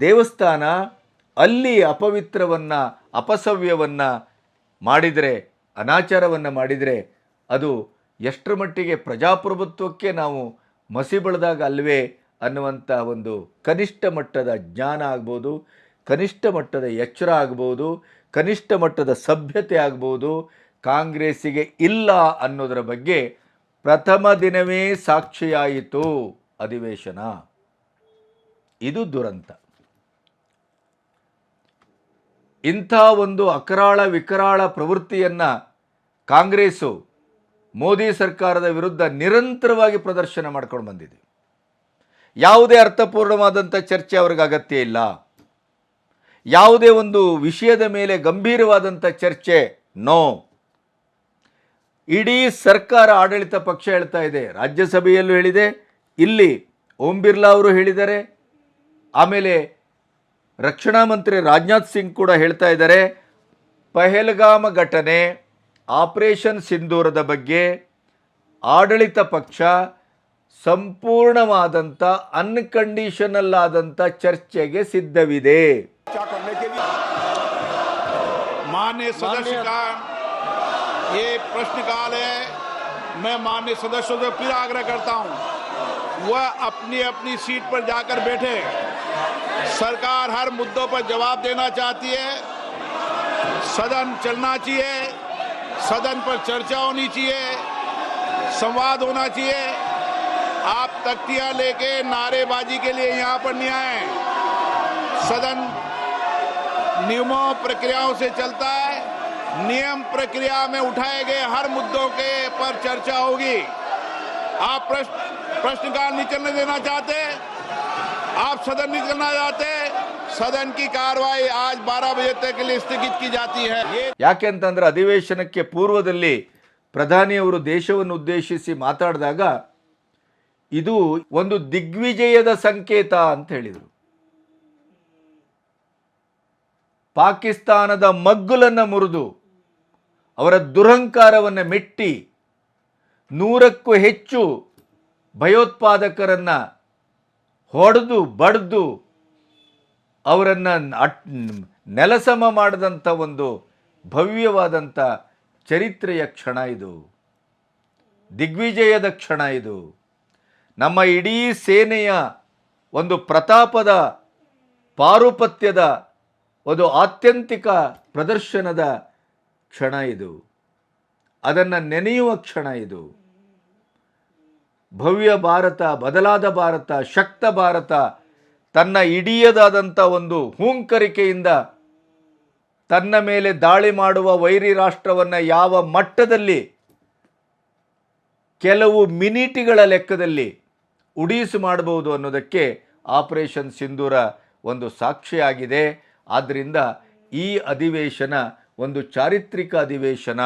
ದೇವಸ್ಥಾನ, ಅಲ್ಲಿ ಅಪವಿತ್ರವನ್ನು, ಅಪಸವ್ಯವನ್ನು ಮಾಡಿದರೆ, ಅನಾಚಾರವನ್ನು ಮಾಡಿದರೆ ಅದು ಎಷ್ಟರ ಮಟ್ಟಿಗೆ ಪ್ರಜಾಪ್ರಭುತ್ವಕ್ಕೆ ನಾವು ಮಸಿ ಬೆಳೆದಾಗ ಅಲ್ವೇ ಅನ್ನುವಂಥ ಒಂದು ಕನಿಷ್ಠ ಮಟ್ಟದ ಜ್ಞಾನ ಆಗ್ಬೋದು, ಕನಿಷ್ಠ ಮಟ್ಟದ ಎಚ್ಚರ ಆಗ್ಬೋದು, ಕನಿಷ್ಠ ಮಟ್ಟದ ಸಭ್ಯತೆ ಆಗ್ಬೋದು, ಕಾಂಗ್ರೆಸ್ಸಿಗೆ ಇಲ್ಲ ಅನ್ನೋದರ ಬಗ್ಗೆ ಪ್ರಥಮ ದಿನವೇ ಸಾಕ್ಷಿಯಾಯಿತು ಅಧಿವೇಶನ. ಇದು ದುರಂತ. ಇಂಥ ಒಂದು ಅಕರಾಳ ವಿಕರಾಳ ಪ್ರವೃತ್ತಿಯನ್ನು ಕಾಂಗ್ರೆಸ್ಸು ಮೋದಿ ಸರ್ಕಾರದ ವಿರುದ್ಧ ನಿರಂತರವಾಗಿ ಪ್ರದರ್ಶನ ಮಾಡ್ಕೊಂಡು ಬಂದಿದೆ. ಯಾವುದೇ ಅರ್ಥಪೂರ್ಣವಾದಂಥ ಚರ್ಚೆ ಅವ್ರಿಗೆ ಅಗತ್ಯ ಇಲ್ಲ. ಯಾವುದೇ ಒಂದು ವಿಷಯದ ಮೇಲೆ ಗಂಭೀರವಾದಂಥ ಚರ್ಚೆ, ನೋ. ಇಡೀ ಸರ್ಕಾರ ಆಡಳಿತ ಪಕ್ಷ ಹೇಳ್ತಾ ಇದೆ, ರಾಜ್ಯಸಭೆಯಲ್ಲೂ ಹೇಳಿದೆ, ಇಲ್ಲಿ ಓಂ ಬಿರ್ಲಾ ಅವರು ಹೇಳಿದ್ದಾರೆ, ಆಮೇಲೆ ರಕ್ಷಣಾ ಮಂತ್ರಿ ರಾಜನಾಥ್ ಸಿಂಗ್ ಕೂಡ ಹೇಳ್ತಾ ಇದ್ದಾರೆ ಪಹಲ್ಗಾಮ ಘಟನೆ ಆಪರೇಷನ್ ಸಿಂಧೂರದ ಬಗ್ಗೆ ಆಡಳಿತ ಪಕ್ಷ ಸಂಪೂರ್ಣವಾದಂಥ ಅನ್ಕಂಡೀಷನಲ್ ಆದಂಥ ಚರ್ಚೆಗೆ ಸಿದ್ಧವಿದೆ माननीय सदस्य का ये प्रश्नकाल है मैं माननीय सदस्यों से फिर आग्रह करता हूं वह अपनी अपनी सीट पर जाकर बैठे सरकार हर मुद्दों पर जवाब देना चाहती है। सदन चलना चाहिए। सदन पर चर्चा होनी चाहिए। संवाद होना चाहिए। आप तख्तियाँ लेके नारेबाजी के लिए यहाँ पर नहीं आए सदन नियमों प्रक्रियाओं से चलता है। नियम प्रक्रिया में उठाए गए हर मुद्दों के पर चर्चा होगी। आप प्रश्न प्रश्नकाल नहीं चलने देना चाहते। आप सदन नहीं करना चाहते सदन की कार्रवाई आज 12 बजे तक के लिए स्थगित की जाती है ये ಯಾಕೆ ಅಂತಂದ್ರೆ ಅಧಿವೇಶನಕ್ಕೆ ಪೂರ್ವದಲ್ಲಿ ಪ್ರಧಾನಿಯವರು ದೇಶವನ್ನು ಉದ್ದೇಶಿಸಿ ಮಾತಾಡಿದಾಗ ಇದು ಒಂದು ದಿಗ್ವಿಜಯದ ಸಂಕೇತ ಅಂತ ಹೇಳಿದರು ಪಾಕಿಸ್ತಾನದ ಮಗ್ಗುಲನ್ನು ಮುರಿದು ಅವರ ದುರಹಂಕಾರವನ್ನು ಮೆಟ್ಟಿ ನೂರಕ್ಕೂ ಹೆಚ್ಚು ಭಯೋತ್ಪಾದಕರನ್ನು ಹೊಡೆದು, ಬಡ್ದು ಅವರನ್ನು ಅಟ್, ನೆಲಸಮ ಮಾಡಿದಂಥ ಒಂದು ಭವ್ಯವಾದಂಥ ಚರಿತ್ರೆಯ ಕ್ಷಣ ಇದು. ದಿಗ್ವಿಜಯದ ಕ್ಷಣ ಇದು. ನಮ್ಮ ಇಡೀ ಸೇನೆಯ ಒಂದು ಪ್ರತಾಪದ, ಪಾರುಪತ್ಯದ ಒಂದು ಆತ್ಯಂತಿಕ ಪ್ರದರ್ಶನದ ಕ್ಷಣ ಇದು. ಅದನ್ನು ನೆನೆಯುವ ಕ್ಷಣ ಇದು. ಭವ್ಯ ಭಾರತ, ಬದಲಾದ ಭಾರತ, ಶಕ್ತ ಭಾರತ, ತನ್ನ ಇಡಿಯದಾದಂಥ ಒಂದು ಹೂಂಕರಿಕೆಯಿಂದ ತನ್ನ ಮೇಲೆ ದಾಳಿ ಮಾಡುವ ವೈರಿ ರಾಷ್ಟ್ರವನ್ನು ಯಾವ ಮಟ್ಟದಲ್ಲಿ, ಕೆಲವು ಮಿನಿಟಿಗಳ ಲೆಕ್ಕದಲ್ಲಿ ಉಡೀಸು ಮಾಡಬಹುದು ಅನ್ನೋದಕ್ಕೆ ಆಪರೇಷನ್ ಸಿಂಧೂರ ಒಂದು ಸಾಕ್ಷಿಯಾಗಿದೆ. ಆದ್ದರಿಂದ ಈ ಅಧಿವೇಶನ ಒಂದು ಚಾರಿತ್ರಿಕ ಅಧಿವೇಶನ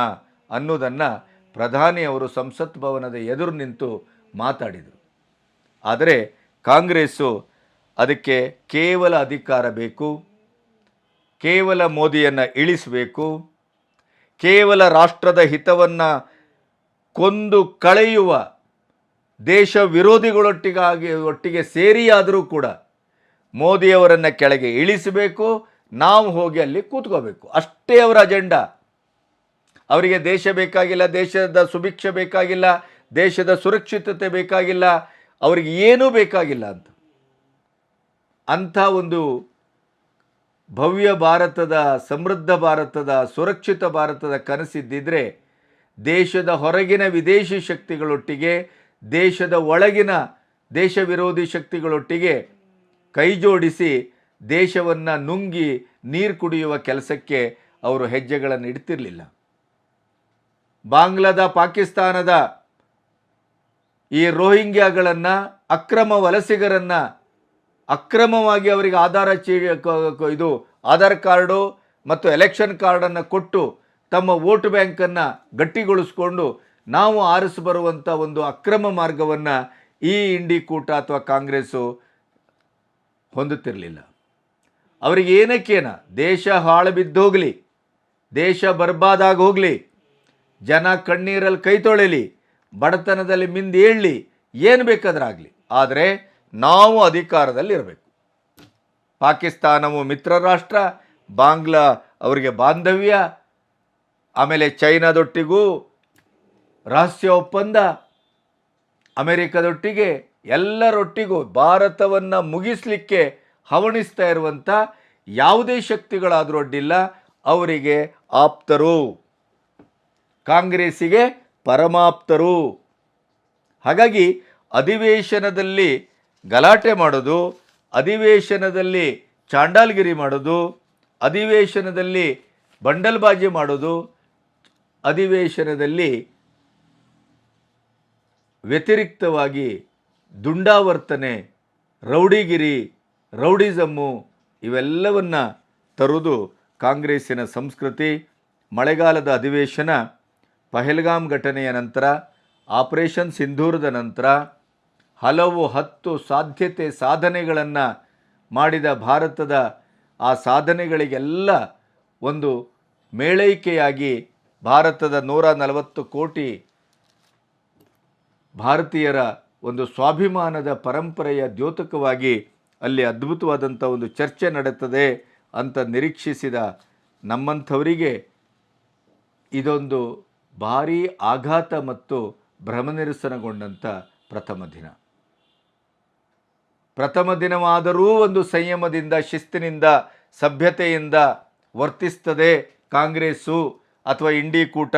ಅನ್ನೋದನ್ನು ಪ್ರಧಾನಿಯವರು ಸಂಸತ್ ಭವನದ ಎದುರು ನಿಂತು ಮಾತಾಡಿದರು. ಆದರೆ ಕಾಂಗ್ರೆಸ್ಸು ಅದಕ್ಕೆ ಕೇವಲ ಅಧಿಕಾರ ಬೇಕು, ಕೇವಲ ಮೋದಿಯನ್ನು ಇಳಿಸಬೇಕು, ಕೇವಲ ರಾಷ್ಟ್ರದ ಹಿತವನ್ನು ಕೊಂದು ಕಳೆಯುವ ದೇಶ ವಿರೋಧಿಗಳೊಟ್ಟಿಗಾಗಿ, ಒಟ್ಟಿಗೆ ಸೇರಿಯಾದರೂ ಕೂಡ ಮೋದಿಯವರನ್ನು ಕೆಳಗೆ ಇಳಿಸಬೇಕು, ನಾವು ಹೋಗಿ ಅಲ್ಲಿ ಕೂತ್ಕೋಬೇಕು. ಅಷ್ಟೇ ಅವರ ಅಜೆಂಡಾ. ಅವರಿಗೆ ದೇಶ ಬೇಕಾಗಿಲ್ಲ, ದೇಶದ ಸುಭಿಕ್ಷೆ ಬೇಕಾಗಿಲ್ಲ ದೇಶದ ಸುರಕ್ಷಿತತೆ ಬೇಕಾಗಿಲ್ಲ, ಅವರಿಗೆ ಏನೂ ಬೇಕಾಗಿಲ್ಲ ಅಂತ. ಅಂಥ ಒಂದು ಭವ್ಯ ಭಾರತದ, ಸಮೃದ್ಧ ಭಾರತದ, ಸುರಕ್ಷಿತ ಭಾರತದ ಕನಸಿದ್ದಿದ್ರೆ ದೇಶದ ಹೊರಗಿನ ವಿದೇಶಿ ಶಕ್ತಿಗಳೊಟ್ಟಿಗೆ, ದೇಶದ ಒಳಗಿನ ದೇಶ ವಿರೋಧಿ ಶಕ್ತಿಗಳೊಟ್ಟಿಗೆ ಕೈಜೋಡಿಸಿ ದೇಶವನ್ನು ನುಂಗಿ ನೀರು ಕುಡಿಯುವ ಕೆಲಸಕ್ಕೆ ಅವರು ಹೆಜ್ಜೆಗಳನ್ನು ಇಡ್ತಿರಲಿಲ್ಲ. ಬಾಂಗ್ಲಾದ, ಪಾಕಿಸ್ತಾನದ ಈ ರೋಹಿಂಗ್ಯಾಗಳನ್ನು, ಅಕ್ರಮ ವಲಸಿಗರನ್ನು, ಅಕ್ರಮವಾಗಿ ಅವರಿಗೆ ಆಧಾರ ಚೀ ಇದು, ಆಧಾರ್ ಕಾರ್ಡು ಮತ್ತು ಎಲೆಕ್ಷನ್ ಕಾರ್ಡನ್ನು ಕೊಟ್ಟು ತಮ್ಮ ವೋಟ್ ಬ್ಯಾಂಕನ್ನು ಗಟ್ಟಿಗೊಳಿಸ್ಕೊಂಡು ನಾವು ಆರಿಸಿ ಬರುವಂಥ ಒಂದು ಅಕ್ರಮ ಮಾರ್ಗವನ್ನು ಈ ಇಂಡಿ ಕೂಟ ಅಥವಾ ಕಾಂಗ್ರೆಸ್ಸು ಹೊಂದುತ್ತಿರಲಿಲ್ಲ. ಅವರಿಗೆ ಏನಕ್ಕೇನ ದೇಶ ಹಾಳು ಬಿದ್ದೋಗಲಿ ದೇಶ ಬರ್ಬಾದಾಗ ಹೋಗಲಿ, ಜನ ಕಣ್ಣೀರಲ್ಲಿ ಕೈ ತೊಳೆಯಲಿ ಬಡತನದಲ್ಲಿ ಮಿಂದು ಏಳಲಿ, ಏನು ಬೇಕಾದ್ರಾಗಲಿ. ಆದರೆ ನಾವು ಅಧಿಕಾರದಲ್ಲಿ ಇರಬೇಕು ಪಾಕಿಸ್ತಾನವು ಮಿತ್ರ ರಾಷ್ಟ್ರ, ಬಾಂಗ್ಲಾ ಅವರಿಗೆ ಬಾಂಧವ್ಯ, ಆಮೇಲೆ ಚೈನಾದೊಟ್ಟಿಗೂ ರಹಸ್ಯ ಒಪ್ಪಂದ, ಅಮೆರಿಕದೊಟ್ಟಿಗೆ ಎಲ್ಲರೊಟ್ಟಿಗೂ ಭಾರತವನ್ನು ಮುಗಿಸಲಿಕ್ಕೆ ಹವಣಿಸ್ತಾ ಇರುವಂಥ ಯಾವುದೇ ಶಕ್ತಿಗಳಾದರೂ ಅಡ್ಡಿಲ್ಲ, ಅವರಿಗೆ ಆಪ್ತರು. ಕಾಂಗ್ರೆಸ್ಸಿಗೆ ಪರಮಾಪ್ತರು. ಹಾಗಾಗಿ ಅಧಿವೇಶನದಲ್ಲಿ ಗಲಾಟೆ ಮಾಡೋದು, ಅಧಿವೇಶನದಲ್ಲಿ ಚಾಂಡಾಲ್ಗಿರಿ ಮಾಡೋದು, ಅಧಿವೇಶನದಲ್ಲಿ ಬಂಡಲ್ಬಾಜಿ ಮಾಡೋದು, ಅಧಿವೇಶನದಲ್ಲಿ ವ್ಯತಿರಿಕ್ತವಾಗಿ ದುಂಡಾವರ್ತನೆ, ರೌಡಿಗಿರಿ, ರೌಡಿಸಮ್ಮು ಇವೆಲ್ಲವನ್ನು ತರುವುದು ಕಾಂಗ್ರೆಸ್ಸಿನ ಸಂಸ್ಕೃತಿ. ಮಳೆಗಾಲದ ಅಧಿವೇಶನ ಪಹಲ್ಗಾಮ್ ಘಟನೆಯ ನಂತರ, ಆಪರೇಷನ್ ಸಿಂಧೂರದ ನಂತರ ಹಲವು ಹತ್ತು ಸಾಧ್ಯತೆ ಸಾಧನೆಗಳನ್ನು ಮಾಡಿದ ಭಾರತದ ಆ ಸಾಧನೆಗಳಿಗೆಲ್ಲ ಒಂದು ಮೇಳೈಕೆಯಾಗಿ ಭಾರತದ ನೂರ ನಲವತ್ತು ಕೋಟಿ ಭಾರತೀಯರ ಒಂದು ಸ್ವಾಭಿಮಾನದ ಪರಂಪರೆಯ ದ್ಯೋತಕವಾಗಿ ಅಲ್ಲಿ ಅದ್ಭುತವಾದಂಥ ಒಂದು ಚರ್ಚೆ ನಡೆಯುತ್ತದೆ ಅಂತ ನಿರೀಕ್ಷಿಸಿದ ನಮ್ಮಂಥವರಿಗೆ ಇದೊಂದು ಭಾರೀ ಆಘಾತ ಮತ್ತು ಭ್ರಮನಿರಸನಗೊಂಡಂಥ ಪ್ರಥಮ ದಿನ. ಪ್ರಥಮ ದಿನವಾದರೂ ಒಂದು ಸಂಯಮದಿಂದ, ಶಿಸ್ತಿನಿಂದ, ಸಭ್ಯತೆಯಿಂದ ವರ್ತಿಸ್ತದೆ ಕಾಂಗ್ರೆಸ್ಸು ಅಥವಾ ಇಂಡಿ ಕೂಟ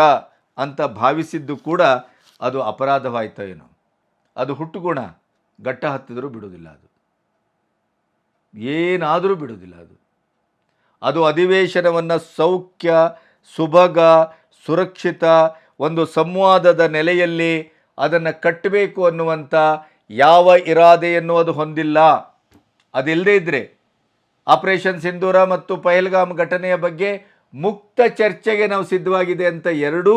ಅಂತ ಭಾವಿಸಿದ್ದು ಕೂಡ ಅದು ಅಪರಾಧವಾಯ್ತೋ ಏನೋ. ಅದು ಹುಟ್ಟುಗುಣ, ಗಟ್ಟ ಹತ್ತಿದರೂ ಬಿಡುವುದಿಲ್ಲ ಅದು. ಏನಾದರೂ ಬಿಡುವುದಿಲ್ಲ ಅದು. ಅದು ಅಧಿವೇಶನವನ್ನು ಸೌಖ್ಯ, ಸುಭಗ ಸುರಕ್ಷಿತ ಒಂದು ಸಂವಾದದ ನೆಲೆಯಲ್ಲಿ ಅದನ್ನು ಕಟ್ಟಬೇಕು ಅನ್ನುವಂಥ ಯಾವ ಇರಾದೆಯನ್ನು ಅದು ಹೊಂದಿಲ್ಲ. ಅದಿಲ್ಲದೇ ಇದ್ದರೆ ಆಪರೇಷನ್ ಸಿಂಧೂರ ಮತ್ತು ಪಹಲ್ಗಾಮ್ ಘಟನೆಯ ಬಗ್ಗೆ ಮುಕ್ತ ಚರ್ಚೆಗೆ ನಾವು ಸಿದ್ಧವಾಗಿದೆ ಅಂತ ಎರಡೂ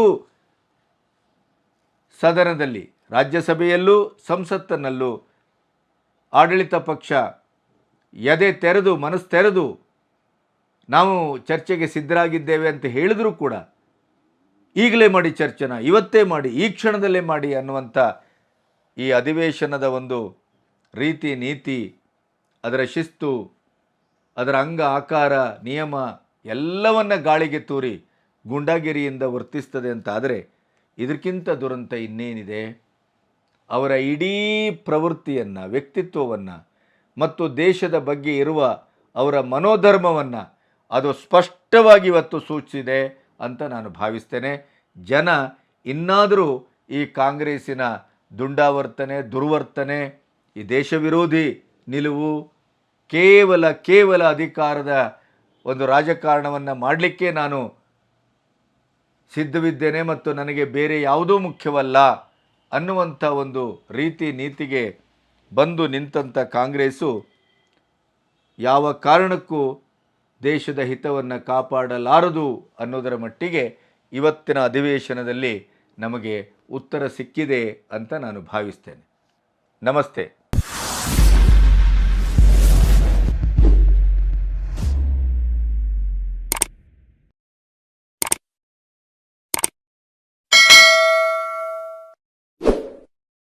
ಸದನದಲ್ಲಿ, ರಾಜ್ಯಸಭೆಯಲ್ಲೂ ಸಂಸತ್ತಿನಲ್ಲೂ ಆಡಳಿತ ಪಕ್ಷ ಎದೆ ತೆರೆದು, ಮನಸ್ಸು ತೆರೆದು ನಾವು ಚರ್ಚೆಗೆ ಸಿದ್ಧರಾಗಿದ್ದೇವೆ ಅಂತ ಹೇಳಿದರೂ ಕೂಡ ಈಗಲೇ ಮಾಡಿ ಚರ್ಚೆನ, ಇವತ್ತೇ ಮಾಡಿ, ಈ ಕ್ಷಣದಲ್ಲೇ ಮಾಡಿ ಅನ್ನುವಂಥ ಈ ಅಧಿವೇಶನದ ಒಂದು ರೀತಿ, ನೀತಿ, ಅದರ ಶಿಸ್ತು, ಅದರ ಅಂಗ, ಆಕಾರ, ನಿಯಮ ಎಲ್ಲವನ್ನ ಗಾಳಿಗೆ ತೂರಿ ಗುಂಡಾಗಿರಿಯಿಂದ ವರ್ತಿಸ್ತದೆ ಅಂತ ಆದರೆ ಇದಕ್ಕಿಂತ ದುರಂತ ಇನ್ನೇನಿದೆ? ಅವರ ಇಡೀ ಪ್ರವೃತ್ತಿಯನ್ನು, ವ್ಯಕ್ತಿತ್ವವನ್ನು ಮತ್ತು ದೇಶದ ಬಗ್ಗೆ ಇರುವ ಅವರ ಮನೋಧರ್ಮವನ್ನು ಅದು ಸ್ಪಷ್ಟವಾಗಿ ಇವತ್ತು ಸೂಚಿಸಿದೆ. ಅಂತ ನಾನು ಭಾವಿಸ್ತೇನೆ. ಜನ ಇನ್ನಾದರೂ ಈ ಕಾಂಗ್ರೆಸ್ಸಿನ ದುಂಡಾವರ್ತನೆ, ದುರ್ವರ್ತನೆ, ಈ ದೇಶ ವಿರೋಧಿ ನಿಲುವು ಕೇವಲ ಕೇವಲ ಅಧಿಕಾರದ ಒಂದು ರಾಜಕಾರಣವನ್ನು ಮಾಡಲಿಕ್ಕೆ ನಾನು ಸಿದ್ಧವಿದ್ದೇನೆ ಮತ್ತು ನನಗೆ ಬೇರೆ ಯಾವುದೂ ಮುಖ್ಯವಲ್ಲ ಅನ್ನುವಂಥ ಒಂದು ರೀತಿ, ನೀತಿಗೆ ಬಂದು ನಿಂತಂಥ ಕಾಂಗ್ರೆಸ್ಸು ಯಾವ ಕಾರಣಕ್ಕೂ ದೇಶದ ಹಿತವನ್ನು ಕಾಪಾಡಲಾರದು ಅನ್ನೋದರ ಮಟ್ಟಿಗೆ ಇವತ್ತಿನ ಅಧಿವೇಶನದಲ್ಲಿ ನಮಗೆ ಉತ್ತರ ಸಿಕ್ಕಿದೆ ಅಂತ ನಾನು ಭಾವಿಸ್ತೇನೆ. ನಮಸ್ತೆ.